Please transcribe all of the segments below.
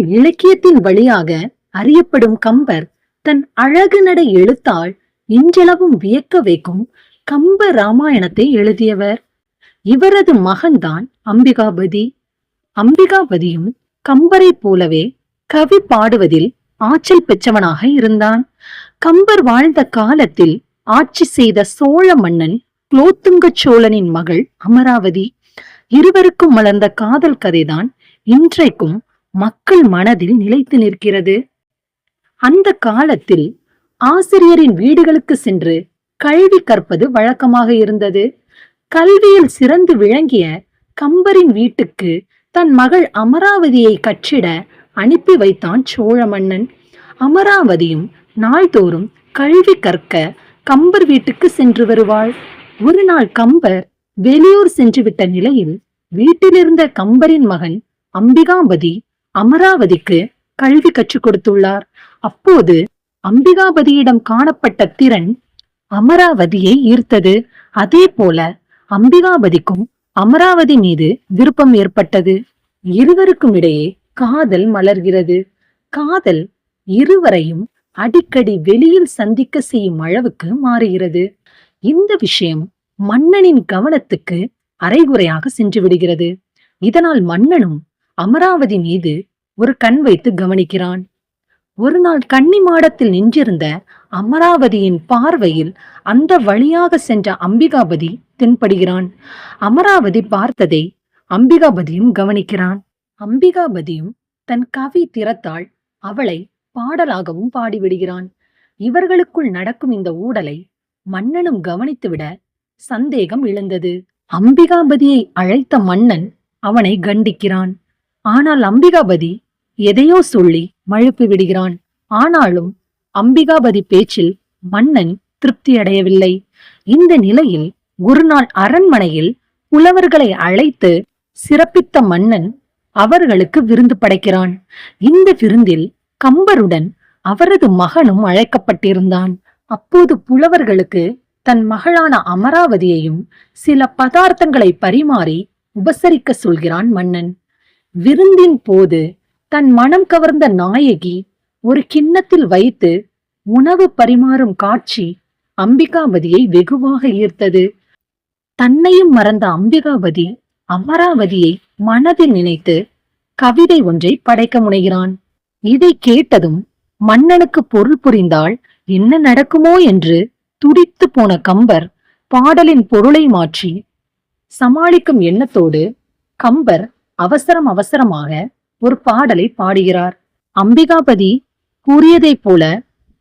தமிழ் இலக்கியத்தின் வழியாக அறியப்படும் கம்பர் தன் அழகு நடை எழுத்தால் இன்றளவும் வியக்க வைக்கும் கம்ப ராமாயணத்தை எழுதியவர். இவரது மகன்தான் அம்பிகாபதி. அம்பிகாபதியும் கம்பரை போலவே கவி பாடுவதில் ஆற்றல் பெற்றவனாக இருந்தான். கம்பர் வாழ்ந்த காலத்தில் ஆட்சி செய்த சோழ மன்னன் குலோத்துங்க சோழனின் மகள் அமராவதி. இருவருக்கும் மலர்ந்த காதல் கதைதான் இன்றைக்கும் மக்கள் மனதில் நிலைத்து நிற்கிறது. அந்த காலத்தில் ஆசிரியரின் வீடுகளுக்கு சென்று கல்வி கற்பது வழக்கமாக இருந்தது. கல்வியில் சிறந்து விளங்கிய கம்பரின் வீட்டுக்கு தன் மகள் அமராவதியை கற்றிட அனுப்பி வைத்தான் சோழ மன்னன் அமராவதியும் நாள்தோறும் கல்வி கற்க கம்பர் வீட்டுக்கு சென்று வருவாள். ஒரு நாள் கம்பர் வெளியூர் சென்றுவிட்ட நிலையில் வீட்டிலிருந்த கம்பரின் மகன் அம்பிகாபதி அமராவதிக்கு கல்வி கற்றுக் கொடுத்துள்ளார். அப்போது அம்பிகாபதியிடம் காணப்பட்ட திறன் அமராவதியை ஈர்த்தது. அதே போல அம்பிகாபதிக்கும் அமராவதி மீது விருப்பம் ஏற்பட்டது. இருவருக்கும் இடையே காதல் மலர்கிறது. காதல் இருவரையும் அடிக்கடி வெளியில் சந்திக்க செய்யும் அளவுக்கு மாறுகிறது. இந்த விஷயம் மன்னனின் கவனத்துக்கு அரைகுறையாக சென்று விடுகிறது. இதனால் மன்னனும் அமராவதி மீது ஒரு கண் வைத்து கவனிக்கிறான். ஒரு நாள் கன்னி மாடத்தில் நின்றிருந்த அமராவதியின் பார்வையில் அந்த வழியாக சென்ற அம்பிகாபதி தென்படுகிறான். அமராவதி பார்த்ததை அம்பிகாபதியும் கவனிக்கிறான். அம்பிகாபதியும் தன் கவி திறத்தால் அவளை பாடலாகவும் பாடிவிடுகிறான். இவர்களுக்குள் நடக்கும் இந்த ஊடலை மன்னனும் கவனித்துவிட சந்தேகம் எழுந்தது. அம்பிகாபதியை அழைத்த மன்னன் அவனை கண்டிக்கிறான். ஆனால் அம்பிகாபதி எதையோ சொல்லி மழுப்பி விடுகிறான். ஆனாலும் அம்பிகாபதி பேச்சில் மன்னன் திருப்தி அடையவில்லை. இந்த நிலையில் குருநாள் அரண்மனையில் புலவர்களை அழைத்து சிறப்பித்த மன்னன் அவர்களுக்கு விருந்து படைக்கிறான். இந்த விருந்தில் கம்பருடன் அவரது மகனும் அழைக்கப்பட்டிருந்தான். அப்போது புலவர்களுக்கு தன் மகளான அமராவதியையும் சில பதார்த்தங்களை பரிமாறி உபசரிக்க சொல்கிறான் மன்னன். விருந்தின் போது தன் மனம் கவர்ந்த நாயகி ஒரு கிண்ணத்தில் வைத்து உணவு பரிமாறும் காட்சி அம்பிகாபதியை வெகுவாக ஈர்த்தது. தன்னையும் மறந்த அம்பிகாபதி அமராவதியை மனதில் நினைத்து கவிதை ஒன்றை படைக்க முனைகிறான். இதை கேட்டதும் மன்னனுக்கு பொருள் புரிந்தால் என்ன நடக்குமோ என்று துடித்து போன கம்பர் பாடலின் பொருளை மாற்றி சமாளிக்கும் எண்ணத்தோடு கம்பர் அவசரம் அவசரமாக ஒரு பாடலை பாடுகிறார். அம்பிகாபதி கூறியதைப் போல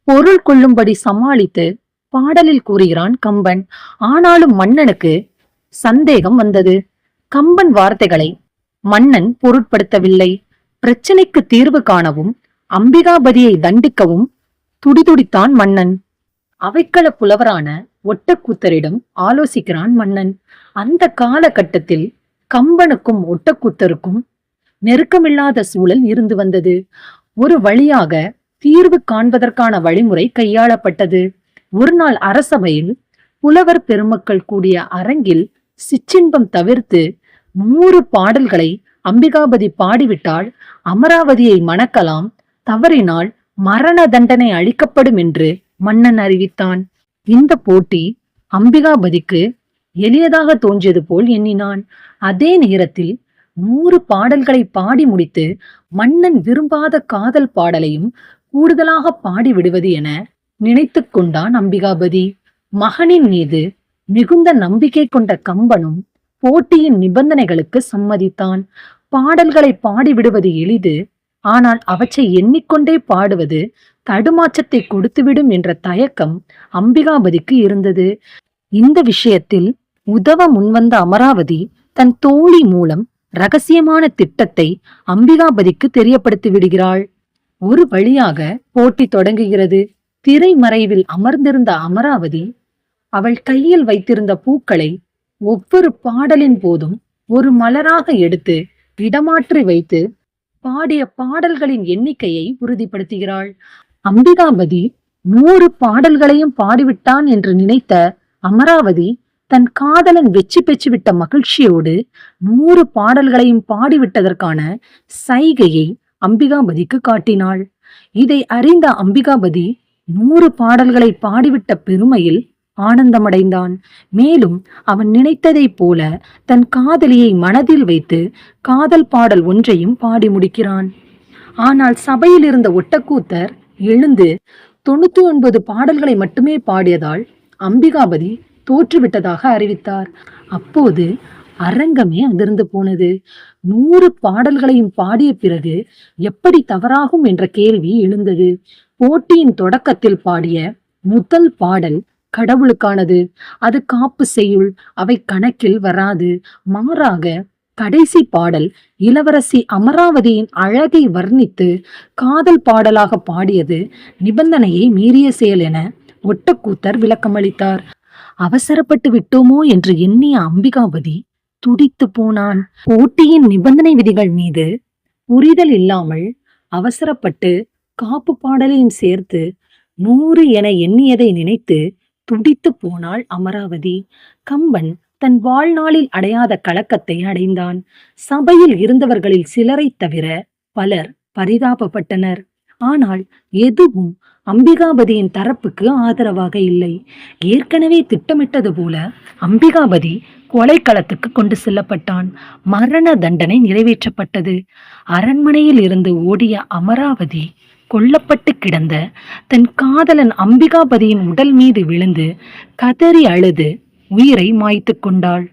பொருள் கொள்ளும்படி சமாளித்து பாடலில் கூறுகிறான் கம்பன். ஆனாலும் மன்னனுக்கு சந்தேகம் வந்தது. கம்பன் வார்த்தைகளை மன்னன் பொருட்படுத்தவில்லை. பிரச்சனைக்கு தீர்வு காணவும் அம்பிகாபதியை தண்டிக்கவும் துடிதுடித்தான் மன்னன். அவைக்கள புலவரான ஒட்டக்கூத்தரிடம் ஆலோசிக்கிறான் மன்னன். அந்த காலகட்டத்தில் கம்பனுக்கும் ஒட்டக்கூத்தருக்கும் நெருக்கமில்லாத சூழல் இருந்து வந்தது. ஒரு வழியாக தீர்வு காண்பதற்கான வழிமுறை கையாளப்பட்டது. ஒரு நாள் அரசபையில் புலவர் பெருமக்கள் கூடிய அரங்கில் சிற்றின்பம் தவிர்த்து நூறு பாடல்களை அம்பிகாபதி பாடிவிட்டால் அமராவதியை மணக்கலாம் தவறினால் மரண தண்டனை அளிக்கப்படும் என்று மன்னன் அறிவித்தான். இந்த போட்டி அம்பிகாபதிக்கு எளியதாக தோன்றியது போல் எண்ணினான். அதே நேரத்தில் நூறு பாடல்களை பாடி முடித்து மன்னன் விரும்பாத காதல் பாடலையும் கூடுதலாக பாடி விடுவது என நினைத்து கொண்டான் அம்பிகாபதி. மகனின் மீது மிகுந்த நம்பிக்கை கொண்ட கம்பனும் போட்டியின் நிபந்தனைகளுக்கு சம்மதித்தான். பாடல்களை பாடிவிடுவது எளிது ஆனால் அவற்றை எண்ணிக்கொண்டே பாடுவது தடுமாற்றத்தை கொடுத்துவிடும் என்ற தயக்கம் அம்பிகாபதிக்கு இருந்தது. இந்த விஷயத்தில் உதவ முன்வந்த அமராவதி தன் தோழி மூலம் ரகசியமான திட்டத்தை அம்பிகாபதிக்கு தெரியப்படுத்தி விடுகிறாள். ஒரு வழியாக போட்டி தொடங்குகிறது. திரைமறைவில் அமர்ந்திருந்த அமராவதி அவள் கையில் வைத்திருந்த பூக்களை ஒவ்வொரு பாடலின் போதும் ஒரு மலராக எடுத்து இடமாற்றி வைத்து பாடிய பாடல்களின் எண்ணிக்கையை உறுதிப்படுத்துகிறாள். அம்பிகாபதி நூறு பாடல்களையும் பாடிவிட்டான் என்று நினைத்த அமராவதி தன் காதலன் வெற்றி பெற்றுவிட்ட மகிழ்ச்சியோடு நூறு பாடல்களையும் பாடிவிட்டதற்கான சைகையை அம்பிகாபதிக்கு காட்டினாள். இதை அறிந்த அம்பிகாபதி நூறு பாடல்களை பாடிவிட்ட பெருமையில் ஆனந்தமடைந்தான். மேலும் அவன் நினைத்ததைப் போல தன் காதலியை மனதில் வைத்து காதல் பாடல் ஒன்றையும் பாடி முடிக்கிறான். ஆனால் சபையில் இருந்த ஒட்டக்கூத்தர் எழுந்து தொண்ணூத்தி ஒன்பது பாடல்களை மட்டுமே பாடியதால் அம்பிகாபதி தோற்றுவிட்டதாக அறிவித்தார். அப்போது அரங்கமே அதிர்ந்து போனது. நூறு பாடல்களையும் பாடிய பிறகு எப்படி தவறாகும் என்ற கேள்வி எழுந்தது. போட்டியின் தொடக்கத்தில் பாடிய முதல் பாடல் கடவுளுக்கானது. அது காப்பு செய்யுள் அவை கணக்கில் வராது. மாறாக கடைசி பாடல் இளவரசி அமராவதியின் அழகை வர்ணித்து காதல் பாடலாக பாடியது நிபந்தனையை மீறிய செயல் என ஒட்டக்கூத்தர் விளக்கமளித்தார். அவசரப்பட்டு விட்டோமோ என்று எண்ணிய அம்பிகாபதி துடித்து போனான். போட்டியின் நிபந்தனை விதிகள் மீது புரிதல் இல்லாமல் அவசரப்பட்டு காப்பு பாடலையும் சேர்த்து நூறு என எண்ணியதை நினைத்து துடித்து போனாள் அமராவதி. கம்பன் தன் வாழ்நாளில் அடையாத கலக்கத்தை அடைந்தான். சபையில் இருந்தவர்களில் சிலரை தவிர பலர் பரிதாபப்பட்டனர். ஆனால் எதுவும் அம்பிகாபதியின் தரப்புக்கு ஆதரவாக இல்லை. ஏற்கனவே திட்டமிட்டது போல அம்பிகாபதி கொலைக்களத்துக்கு கொண்டு செல்லப்பட்டான். மரண தண்டனை நிறைவேற்றப்பட்டது. அரண்மனையில் இருந்து ஓடிய அமராவதி கொல்லப்பட்டு கிடந்த தன் காதலன் அம்பிகாபதியின் உடல் மீது விழுந்து கதறி அழுது உயிரை மாய்த்து கொண்டாள்.